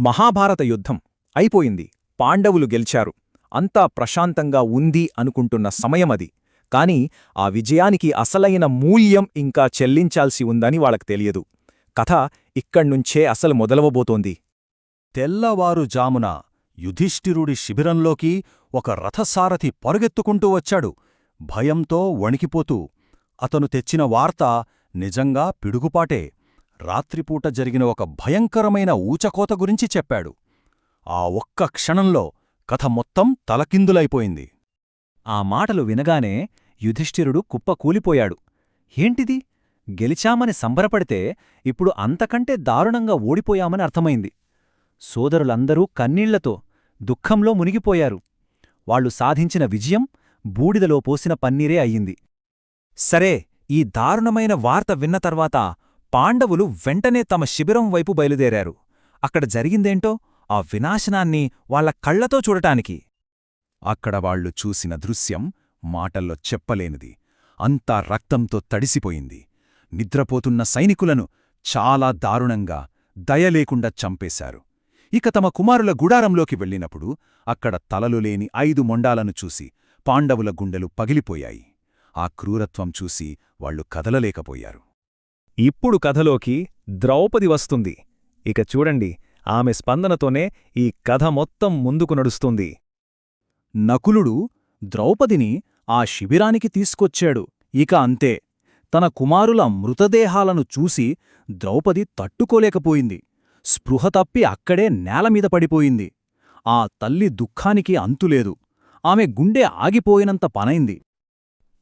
మహాభారత యుద్ధం అయిపోయింది. పాండవులు గెలిచారు. అంతా ప్రశాంతంగా ఉంది అనుకుంటున్న సమయమది. కాని ఆ విజయానికి అసలైన మూల్యం ఇంకా చెల్లించాల్సి ఉందని వాళ్ళకు తెలియదు. కథ ఇక్కడ్నుంచే అసలు మొదలవబోతోంది. తెల్లవారుజామున యుధిష్ఠిరుడి శిబిరంలోకి ఒక రథసారథి పరుగెత్తుకుంటూ వచ్చాడు. భయంతో వణికిపోతూ అతను తెచ్చిన వార్త నిజంగా పిడుగుపాటే. రాత్రిపూట జరిగిన ఒక భయంకరమైన ఊచకోత గురించి చెప్పాడు. ఆ ఒక్క క్షణంలో కథ మొత్తం తలకిందులైపోయింది. ఆ మాటలు వినగానే యుధిష్ఠిరుడు కుప్పకూలిపోయాడు ఏంటిది? గెలిచామని సంబరపడితే ఇప్పుడు అంతకంటే దారుణంగా ఓడిపోయామని అర్థమైంది. సోదరులందరూ కన్నీళ్ళతో దుఃఖంలో మునిగిపోయారు. వాళ్ళు సాధించిన విజయం బూడిదలో పోసిన పన్నీరే అయ్యింది. సరే ఈ దారుణమైన వార్త విన్న తర్వాత పాండవులు వెంటనే తమ శిబిరం వైపు బయలుదేరారు. అక్కడ జరిగిందేంటో ఆ వినాశనాన్ని వాళ్ళ కళ్ళతో చూడటానికి. అక్కడ వాళ్ళు చూసిన దృశ్యం మాటల్లో చెప్పలేనిది. అంతా రక్తంతో తడిసిపోయింది. నిద్రపోతున్న సైనికులను చాలా దారుణంగా దయలేకుండా చంపేశారు. ఇక తమ కుమారుల గుడారంలోకి వెళ్ళినప్పుడు అక్కడ తలలు లేని ఐదు మొండాలను చూసి పాండవుల గుండెలు పగిలిపోయాయి. ఆ క్రూరత్వం చూసి వాళ్ళు కదలలేకపోయారు. ఇప్పుడు కథలోకి ద్రౌపది వస్తుంది. ఇక చూడండి ఆమె స్పందనతోనే ఈ కథ మొత్తం ముందుకు నడుస్తుంది. నకులుడు ద్రౌపదిని ఆ శిబిరానికి తీసుకొచ్చాడు. ఇక అంతే. తన కుమారుల మృతదేహాలను చూసి ద్రౌపది తట్టుకోలేకపోయింది. స్పృహ తప్పి అక్కడే నేలమీద పడిపోయింది. ఆ తల్లి దుఃఖానికి అంతులేదు. ఆమె గుండె ఆగిపోయినంత పనైంది.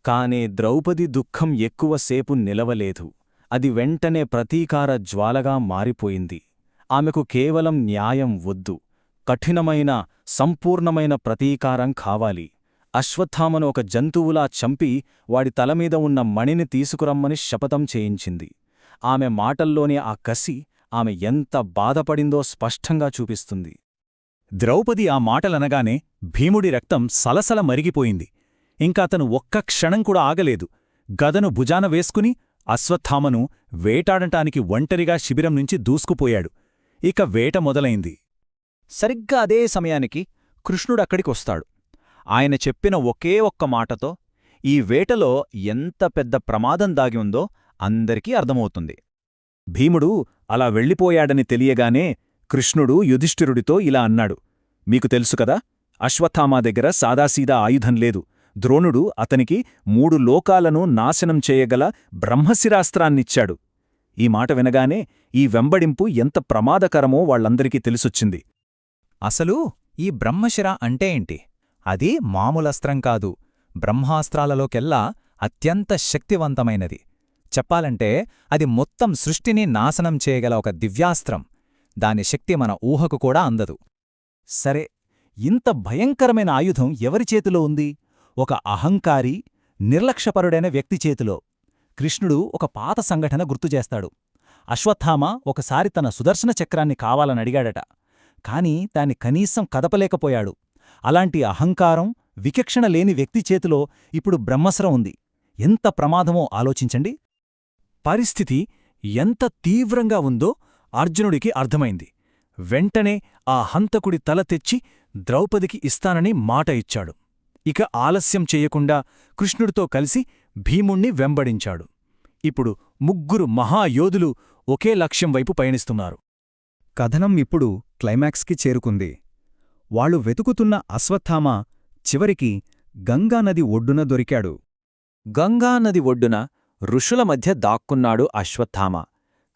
కానే ద్రౌపది దుఃఖం ఎక్కువసేపు నిలవలేదు. అది వెంటనే ప్రతీకార జ్వాలగా మారిపోయింది. ఆమెకు కేవలం న్యాయం వద్దు. కఠినమైన సంపూర్ణమైన ప్రతీకారం కావాలి. అశ్వత్థామను ఒక జంతువులా చంపి వాడి తలమీద ఉన్న మణిని తీసుకురమ్మని శపథం చేయించింది. ఆమె మాటల్లోనే ఆ కసి ఆమె ఎంత బాధపడిందో స్పష్టంగా చూపిస్తుంది. ద్రౌపది ఆ మాటలనగానే భీముడి రక్తం సలసల మరిగిపోయింది. ఇంకాతను ఒక్క క్షణం కూడా ఆగలేదు. గదను భుజాన వేసుకుని అశ్వత్థామను వేటాడటానికి ఒంటరిగా శిబిరం నుంచి దూసుకుపోయాడు. ఇక వేట మొదలైంది. సరిగ్గా అదే సమయానికి కృష్ణుడక్కడికొస్తాడు. ఆయన చెప్పిన ఒకే ఒక్క మాటతో ఈ వేటలో ఎంత పెద్ద ప్రమాదం దాగి ఉందో అందరికీ అర్థమవుతుంది. భీముడు అలా వెళ్ళిపోయాడని తెలియగానే కృష్ణుడు యుధిష్ఠిరుడితో ఇలా అన్నాడు. మీకు తెలుసు కదా అశ్వత్థామా దగ్గర సాదాసీదా ఆయుధం లేదు. ద్రోణుడు అతనికి మూడు లోకాలను నాశనం చేయగల బ్రహ్మశిరాస్త్రాన్నిచ్చాడు. ఈ మాట వినగానే ఈ వెంబడింపు ఎంత ప్రమాదకరమో వాళ్ళందరికీ తెలిసొచ్చింది. అసలు ఈ బ్రహ్మశిర అంటే ఏంటి? అది మామూలస్త్రం కాదు. బ్రహ్మాస్త్రాలలోకెల్లా అత్యంత శక్తివంతమైనది. చెప్పాలంటే అది మొత్తం సృష్టిని నాశనం చేయగల ఒక దివ్యాస్త్రం. దాని శక్తి మన ఊహకు కూడా అందదు. సరే ఇంత భయంకరమైన ఆయుధం ఎవరి చేతిలో ఉంది? ఒక అహంకారి నిర్లక్ష్యపరుడైన వ్యక్తి చేతిలో కృష్ణుడు ఒక పాత సంఘటన గుర్తుచేస్తాడు అశ్వత్థామ ఒకసారి తన సుదర్శన చక్రాన్ని కావాలనడిగాడట కాని దాన్ని కనీసం కదపలేకపోయాడు. అలాంటి అహంకారం విచక్షణ లేని వ్యక్తి చేతిలో ఇప్పుడు బ్రహ్మస్రం ఉంది. ఎంత ప్రమాదమో ఆలోచించండి. పరిస్థితి ఎంత తీవ్రంగా ఉందో అర్జునుడికి అర్థమైంది. వెంటనే ఆ హంతకుడి తల తెచ్చి ద్రౌపదికి ఇస్తానని మాట ఇచ్చాడు. ఇక ఆలస్యం చెయ్యకుండా కృష్ణుడితో కలిసి భీముణ్ణి వెంబడించాడు. ఇప్పుడు ముగ్గురు మహాయోధులు ఒకే లక్ష్యం వైపు పయనిస్తున్నారు. కథనం ఇప్పుడు క్లైమాక్స్కి చేరుకుంది. వాళ్ళు వెతుకుతున్న అశ్వత్థామ చివరికి గంగానది ఒడ్డున దొరికాడు. గంగానది ఒడ్డున ఋషుల మధ్య దాక్కున్నాడు అశ్వత్థామ.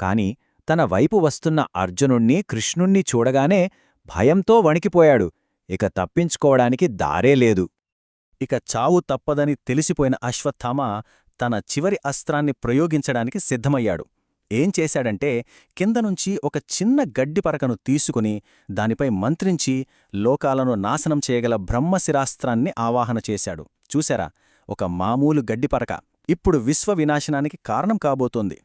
కాని తన వైపు వస్తున్న అర్జునుణ్ణి కృష్ణుణ్ణి చూడగానే భయంతో వణికిపోయాడు. ఇక తప్పించుకోవడానికి దారే లేదు. ఇక చావు తప్పదని తెలిసిపోయిన అశ్వత్థామ తన చివరి అస్త్రాన్ని ప్రయోగించడానికి సిద్ధమయ్యాడు. ఏం చేశాడంటే కిందనుంచి ఒక చిన్న గడ్డిపరకను తీసుకుని దానిపై మంత్రించి లోకాలను నాశనం చేయగల బ్రహ్మశిరాస్త్రాన్ని ఆవాహన చేశాడు. చూశారా? ఒక మామూలు గడ్డిపరక ఇప్పుడు విశ్వ వినాశనానికి కారణం కాబోతోంది.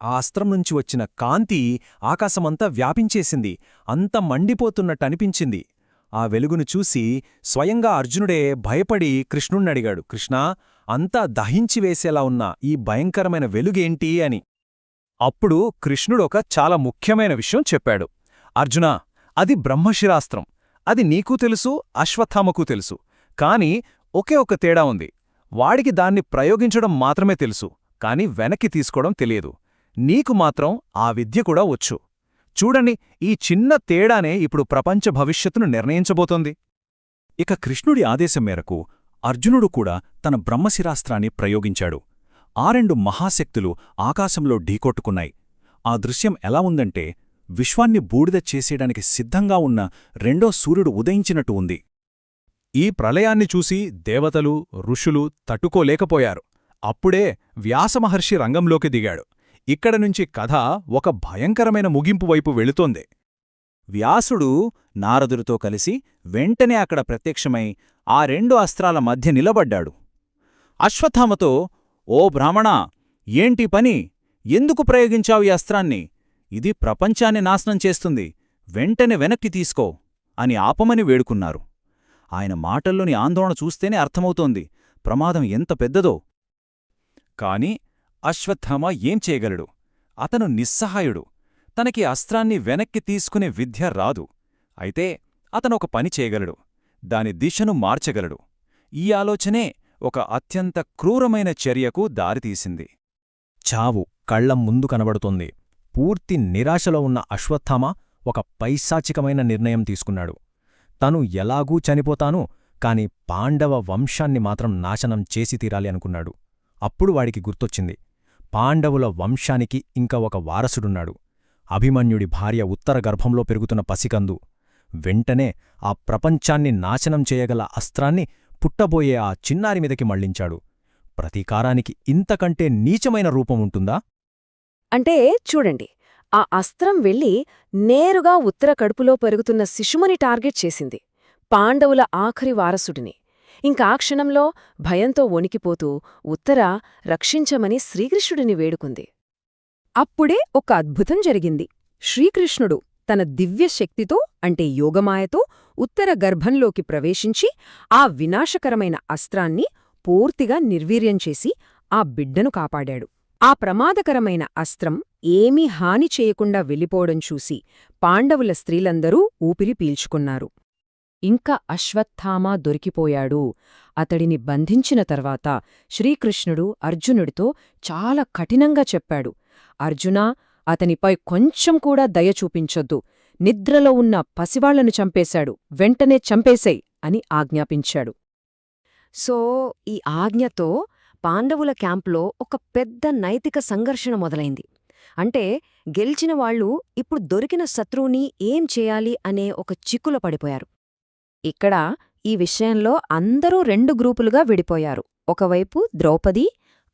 ఆ అస్త్రం నుంచి వచ్చిన కాంతి ఆకాశమంతా వ్యాపించేసింది. అంత మండిపోతున్నట్టనిపించింది. ఆ వెలుగును చూసి స్వయంగా అర్జునుడే భయపడి కృష్ణుణ్ణడిగాడు కృష్ణా అంతా దహించివేసేలా ఉన్న ఈ భయంకరమైన వెలుగేంటి అని? అప్పుడు కృష్ణుడొక చాలా ముఖ్యమైన విషయం చెప్పాడు అర్జునా అది బ్రహ్మశిరాస్త్రం. అది నీకూ తెలుసు అశ్వత్థామకూ తెలుసు. కాని ఒకే ఒక తేడా ఉంది. వాడికి దాన్ని ప్రయోగించడం మాత్రమే తెలుసు. కాని వెనక్కి తీసుకోవడం తెలియదు. నీకు మాత్రం ఆ విద్య కూడా వచ్చు. చూడండి ఈ చిన్న తేడానే ఇప్పుడు ప్రపంచ భవిష్యత్తును నిర్ణయించబోతోంది. ఇక కృష్ణుడి ఆదేశం మేరకు అర్జునుడు కూడా తన బ్రహ్మశిరాస్త్రాన్ని ప్రయోగించాడు. ఆ రెండు మహాశక్తులు ఆకాశంలో ఢీకొట్టుకున్నాయి. ఆ దృశ్యం ఎలా ఉందంటే విశ్వాన్ని బూడిద చేసేయడానికి సిద్ధంగా ఉన్న రెండో సూర్యుడు ఉదయించినట్టు ఉంది. ఈ ప్రళయాన్ని చూసి దేవతలు ఋషులు తట్టుకోలేకపోయారు. అప్పుడే వ్యాసమహర్షి రంగంలోకి దిగాడు. ఇక్కడ నుంచి కథ ఒక భయంకరమైన ముగింపు వైపు వెళుతోంది. వ్యాసుడు నారదుడితో కలిసి వెంటనే అక్కడ ప్రత్యక్షమై ఆ రెండు అస్త్రాల మధ్య నిలబడ్డాడు. అశ్వత్థామతో ఓ బ్రాహ్మణా ఏంటి పని? ఎందుకు ప్రయోగించావు ఈ అస్త్రాన్ని? ఇది ప్రపంచాన్ని నాశనం చేస్తుంది. వెంటనే వెనక్కి తీసుకో అని ఆపమని వేడుకున్నారు. ఆయన మాటల్లోని ఆందోళన చూస్తేనే అర్థమవుతోంది ప్రమాదం ఎంత పెద్దదో. కాని అశ్వత్థామ ఏం చేయగలడు? అతను నిస్సహాయుడు. తనకి అస్త్రాన్ని వెనక్కి తీసుకునే విద్య రాదు. అయితే అతనొక పని చేయగలడు. దాని దిశను మార్చగలడు. ఈ ఆలోచనే ఒక అత్యంత క్రూరమైన చర్యకు దారితీసింది. చావు కళ్ళం ముందు కనబడుతోంది. పూర్తి నిరాశలో ఉన్న అశ్వత్థామ ఒక పైశాచికమైన నిర్ణయం తీసుకున్నాడు. తను ఎలాగూ చనిపోతాను కాని పాండవ వంశాన్ని మాత్రం నాశనం చేసి తీరాలి అనుకున్నాడు. అప్పుడు వాడికి గుర్తొచ్చింది. పాండవుల వంశానికి ఇంకా ఒక వారసుడున్నాడు. అభిమన్యుడి భార్య ఉత్తర గర్భంలో పెరుగుతున్న పసికందు. వెంటనే ఆ ప్రపంచాన్ని నాశనం చేయగల అస్త్రాన్ని పుట్టబోయే ఆ చిన్నారి మీదకి మళ్ళించాడు. ప్రతీకారానికి ఇంతకంటే నీచమైన రూపముంటుందా అంటే చూడండి ఆ అస్త్రం వెళ్ళి నేరుగా ఉత్తర కడుపులో పెరుగుతున్న శిశుమని టార్గెట్ చేసింది పాండవుల ఆఖరి వారసుడిని. ఇంకా క్షణంలో భయంతో వణికిపోతూ ఉత్తర రక్షించమని శ్రీకృష్ణుడిని వేడుకుంది. అప్పుడే ఒక అద్భుతం జరిగింది. శ్రీకృష్ణుడు తన దివ్య శక్తితో అంటే యోగమాయతో ఉత్తర గర్భంలోకి ప్రవేశించి ఆ వినాశకరమైన అస్త్రాన్ని పూర్తిగా నిర్వీర్యం చేసి ఆ బిడ్డను కాపాడాడు. ఆ ప్రమాదకరమైన అస్త్రం ఏమీ హాని చేయకుండా వెళ్ళిపోవడం చూసి పాండవుల స్త్రీలందరూ ఊపిరి పీల్చుకున్నారు. ఇంకా అశ్వత్థామ దొరికిపోయాడు. అతడిని బంధించిన తర్వాత శ్రీకృష్ణుడు అర్జునుడితో చాలా కఠినంగా చెప్పాడు. అర్జునా అతనిపై కొంచెం కూడా దయ చూపించొద్దు. నిద్రలో ఉన్న పసివాళ్ళను చంపేశాడు. వెంటనే చంపేసేయ్ అని ఆజ్ఞాపించాడు. సో ఈ ఆజ్ఞతో పాండవుల క్యాంప్లో ఒక పెద్ద నైతిక సంఘర్షణ మొదలైంది. అంటే గెలిచిన వాళ్ళు ఇప్పుడు దొరికిన శత్రువుని ఏం చేయాలి అనే ఒక చిక్కుల పడిపోయారు. ఇక్కడ ఈ విషయంలో అందరూ రెండు గ్రూపులుగా విడిపోయారు. ఒకవైపు ద్రౌపది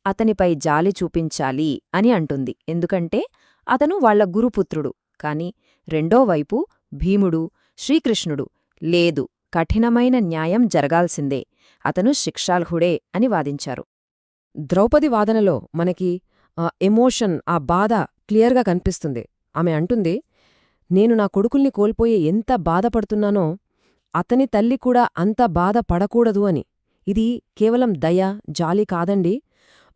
అతనిపై జాలి చూపించాలి అని అంటుంది. ఎందుకంటే అతను వాళ్ళ గురుపుత్రుడు. కాని రెండోవైపు భీముడు శ్రీకృష్ణుడు లేదు కఠినమైన న్యాయం జరగాల్సిందే. అతను శిక్షార్హుడే అని వాదించారు. ద్రౌపది వాదనలో మనకి ఎమోషన్ ఆ బాధ క్లియర్గా కనిపిస్తుంది. ఆమె అంటుంది నేను నా కొడుకుల్ని కోల్పోయి ఎంత బాధపడుతున్నానో అతని తల్లి కూడా అంత బాధ పడకూడదు అని. ఇది కేవలం దయ జాలి కాదండి.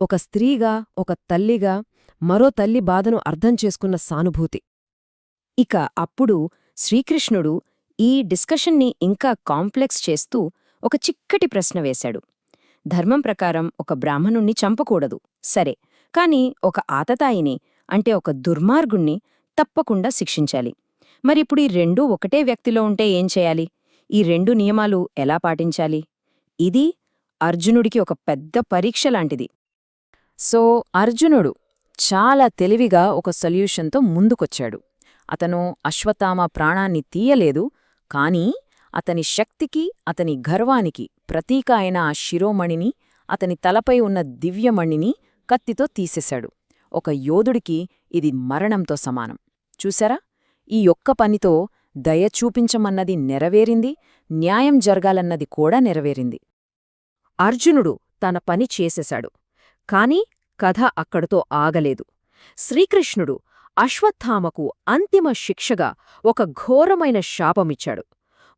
ఒక స్త్రీగా ఒక తల్లిగా మరో తల్లి బాధను అర్థం చేసుకున్న సానుభూతి. ఇక అప్పుడు శ్రీకృష్ణుడు ఈ డిస్కషన్ని ఇంకా కాంప్లెక్స్ చేస్తూ ఒక చిక్కటి ప్రశ్న వేశాడు. ధర్మం ప్రకారం ఒక బ్రాహ్మణుణ్ణి చంపకూడదు. సరే కాని ఒక ఆతతాయిని అంటే ఒక దుర్మార్గుణ్ణి తప్పకుండా శిక్షించాలి. మరిప్పుడు ఈ రెండూ ఒకటే వ్యక్తిలో ఉంటే ఏం చేయాలి? ఈ రెండు నియమాలు ఎలా పాటించాలి? ఇది అర్జునుడికి ఒక పెద్ద పరీక్ష లాంటిది. సో అర్జునుడు చాలా తెలివిగా ఒక సొల్యూషన్తో ముందుకొచ్చాడు. అతను అశ్వత్థామ ప్రాణాన్ని తీయలేదు కానీ అతని శక్తికి అతని గర్వానికి ప్రతీక అయిన ఆ శిరోమణిని అతని తలపై ఉన్న దివ్యమణిని కత్తితో తీసేశాడు. ఒక యోధుడికి ఇది మరణంతో సమానం. చూశారా ఈ ఒక్క పనితో దయ చూపించమన్నది నెరవేరింది న్యాయం జరగాలన్నది కూడా నెరవేరింది. అర్జునుడు తన పని చేసేశాడు. కాని కథ అక్కడితో ఆగలేదు. శ్రీకృష్ణుడు అశ్వత్థామకు అంతిమ శిక్షగా ఒక ఘోరమైన శాపమిచ్చాడు.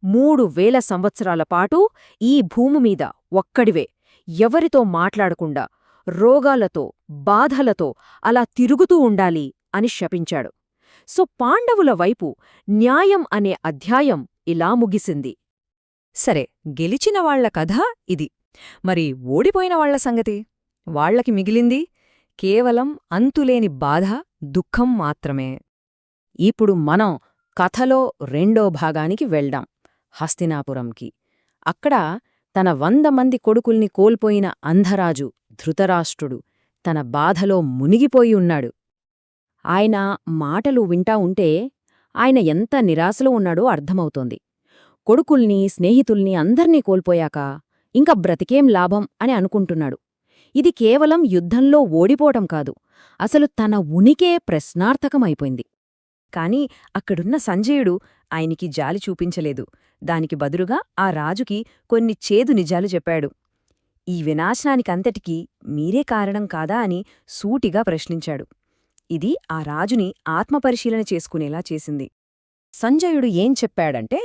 మూడు వేల సంవత్సరాల పాటు ఈ భూమిమీద ఒక్కడివే ఎవరితో మాట్లాడకుండా రోగాలతో బాధలతో అలా తిరుగుతూ ఉండాలి అని శపించాడు. సో పాండవుల వైపు న్యాయం అనే అధ్యాయం ఇలా ముగిసింది. సరే గెలిచిన వాళ్ళ కథ ఇది. మరి ఓడిపోయిన వాళ్ళ సంగతి? వాళ్ళకి మిగిలింది కేవలం అంతులేని బాధ దుఃఖం మాత్రమే. ఇప్పుడు మనం కథలో రెండో భాగానికి వెళ్దాం హస్తినాపురంకి. అక్కడ తన వంద మంది కొడుకుల్ని కోల్పోయిన అంధరాజు ధృతరాష్ట్రుడు తన బాధలో మునిగిపోయి ఉన్నాడు. ఆయన మాటలు వింటా ఉంటే ఆయన ఎంత నిరాశలో ఉన్నాడో అర్థమవుతోంది. కొడుకుల్ని స్నేహితుల్ని అందర్నీ కోల్పోయాక ఇంక బ్రతికేం లాభం అని అనుకుంటున్నాడు. ఇది కేవలం యుద్ధంలో ఓడిపోవటం కాదు అసలు తన ఉనికే ప్రశ్నార్థకమైపోయింది. కాని అక్కడున్న సంజయుడు ఆయనికి జాలి చూపించలేదు. దానికి బదులుగా ఆ రాజుకి కొన్ని చేదు నిజాలు చెప్పాడు. ఈ వినాశనానికంతటికీ మీరే కారణం కాదా అని సూటిగా ప్రశ్నించాడు. ఇది ఆ రాజుని ఆత్మపరిశీలన చేసుకునేలా చేసింది. సంజయుడు ఏం చెప్పాడంటే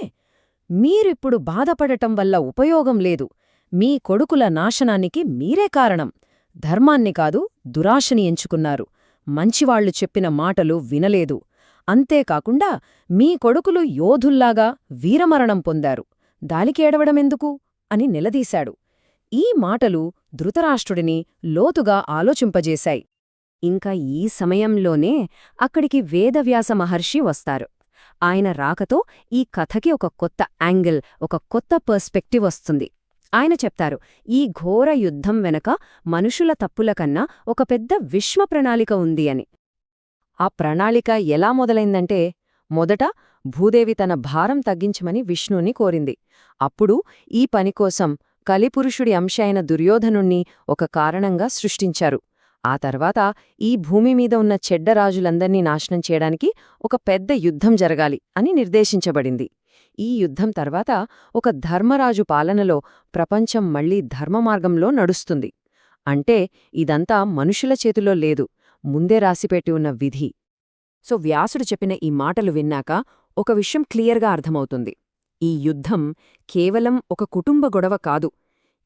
మీరిప్పుడు బాధపడటం వల్ల ఉపయోగం లేదు. మీ కొడుకుల నాశనానికి మీరే కారణం. ధర్మాన్ని కాదు దురాశని ఎంచుకున్నారు. మంచివాళ్ళు చెప్పిన మాటలు వినలేదు. అంతేకాకుండా మీ కొడుకులు యోధుల్లాగా వీరమరణం పొందారు. దానికేడవడమెందుకు అని నిలదీశాడు. ఈ మాటలు ధృతరాష్ట్రుడిని లోతుగా ఆలోచింపజేశాయి. ఇంకా ఈ సమయంలోనే అక్కడికి వేదవ్యాస మహర్షి వస్తారు. ఆయన రాకతో ఈ కథకి ఒక కొత్త యాంగిల్ ఒక కొత్త పర్స్పెక్టివ్ వస్తుంది. ఆయన చెప్తారు ఈ ఘోర యుద్ధం వెనక మనుషుల తప్పుల కన్నా ఒక పెద్ద విశ్వ ప్రణాళిక ఉంది అని. ఆ ప్రణాళిక ఎలా మొదలైందంటే మొదట భూదేవి తన భారం తగ్గించమని విష్ణుని కోరింది. అప్పుడు ఈ పనికోసం కలిపురుషుడి అంశ అయిన దుర్యోధనుణ్ణి ఒక కారణంగా సృష్టించారు. ఆ తర్వాత ఈ భూమి మీద ఉన్న చెడ్డరాజులందర్నీ నాశనం చేయడానికి ఒక పెద్ద యుద్ధం జరగాలి అని నిర్దేశించబడింది. ఈ యుద్ధం తర్వాత ఒక ధర్మరాజు పాలనలో ప్రపంచం మళ్ళీ ధర్మమార్గంలో నడుస్తుంది. అంటే ఇదంతా మనుషుల చేతిలో లేదు ముందే రాసిపెట్టి ఉన్న విధి. సో వ్యాసుడు చెప్పిన ఈ మాటలు విన్నాక ఒక విషయం క్లియర్గా అర్థమవుతుంది. ఈ యుద్ధం కేవలం ఒక కుటుంబ గొడవ కాదు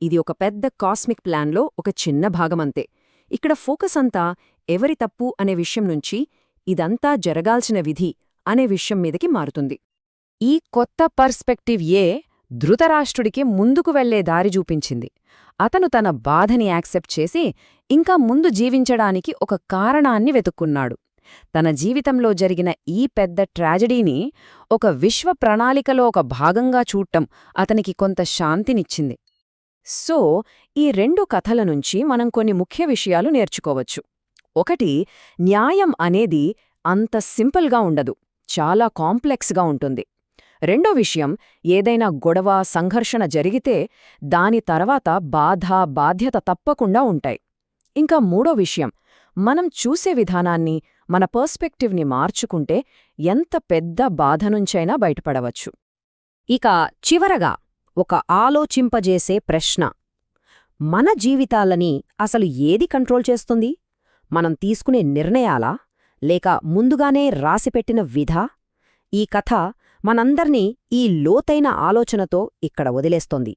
ఇది ఒక పెద్ద కాస్మిక్ ప్లాన్లో ఒక చిన్న భాగమంతే. ఇక్కడ ఫోకస్ అంతా ఎవరి తప్పు అనే విషయం నుంచి ఇదంతా జరగాల్సిన విధి అనే విషయం మీదకి మారుతుంది. ఈ కొత్త పర్స్పెక్టివ్ ఏ ధృతరాష్ట్రుడికి ముందుకు వెళ్ళే దారి చూపించింది. అతను తన బాధని యాక్సెప్ట్ చేసి ఇంకా ముందు జీవించడానికి ఒక కారణాన్ని వెతుక్కున్నాడు. తన జీవితంలో జరిగిన ఈ పెద్ద ట్రాజడీని ఒక విశ్వ ప్రణాళికలో ఒక భాగంగా చూడటం అతనికి కొంత శాంతినిచ్చింది. సో ఈ రెండు కథల నుంచి మనం కొన్ని ముఖ్య విషయాలు నేర్చుకోవచ్చు. ఒకటి న్యాయం అనేది అంత సింపుల్గా ఉండదు. చాలా కాంప్లెక్స్గా ఉంటుంది. రెండో విషయం ఏదైనా గొడవ సంఘర్షణ జరిగితే దాని తర్వాత బాధ బాధ్యత తప్పకుండా ఉంటాయి. ఇంకా మూడో విషయం మనం చూసే విధానాన్ని మన పర్స్పెక్టివ్ని మార్చుకుంటే ఎంత పెద్ద బాధ నుంచైనా బయటపడవచ్చు. ఇక చివరగా ఒక ఆలోచింపజేసే ప్రశ్న. మన జీవితాలని అసలు ఏది కంట్రోల్ చేస్తుంది? మనం తీసుకునే నిర్ణయాలా? లేక ముందుగానే రాసిపెట్టిన విధ? ఈ కథ మనందర్నీ ఈ లోతైన ఆలోచనతో ఇక్కడ వదిలేస్తోంది.